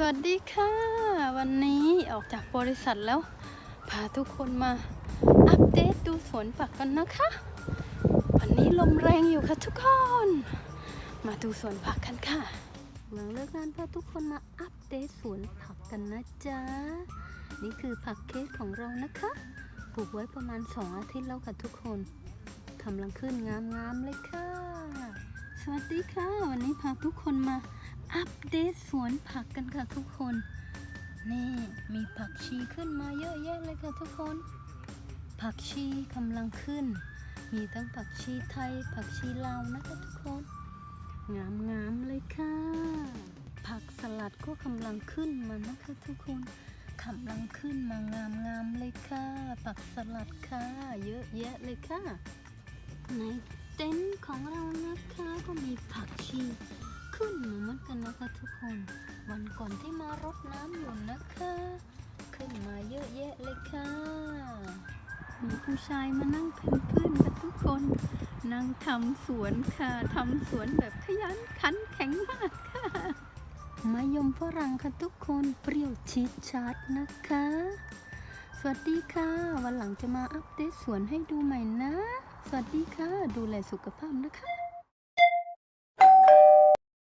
สวัสดีค่ะ วันนี้ออกจากบริษัทแล้ว พาทุกคนมาอัปเดตดูสวนผักกันนะคะ วันนี้ลมแรงอยู่ค่ะทุกคน มาดูสวนผักกันค่ะหลังเลิกงานพาทุกคนมาอัปเดตสวนผักกันนะจ๊ะนี่คือผักเคสของเรานะคะปลูกไว้ประมาณ 2 อาทิตย์แล้วค่ะทุกคนกำลังขึ้นงามๆเลยค่ะ สวัสดีค่ะ วันนี้พาทุกคนมา ดตสวนผักกันค่ะทุกคน นี่มีผักชีขึ้นมาเยอะแยะเลยค่ะทุกคน ผักชีกำลังขึ้น มีทั้งผักชีไทย ผักชีลาวนะคะทุกคน งามงามๆเลยค่ะ ผักสลัดก็กำลังขึ้นมานะคะทุกคนกำลังขึ้นมางามงามๆเลยค่ะ ผักสลัดค่ะ เยอะแยะเลยค่ะ ในเต็นท์ของเรานะคะก็มีผักชี ขึ้นเหมือนกันนะคะทุกคน วันก่อนที่มารดน้ำอยู่นะคะ ขึ้นมาเยอะแยะเลยค่ะ มีผู้ชายมานั่งเป็นเพื่อนกันทุกคน นั่งทำสวนค่ะทำสวนแบบขยันขันแข็งมากค่ะมายมฝรั่งค่ะทุกคนเปรี้ยวชีสชาร์ดนะคะ สวัสดีค่ะ วันหลังจะมาอัปเดตสวนให้ดูใหม่นะ สวัสดีค่ะ ดูแลสุขภาพนะคะ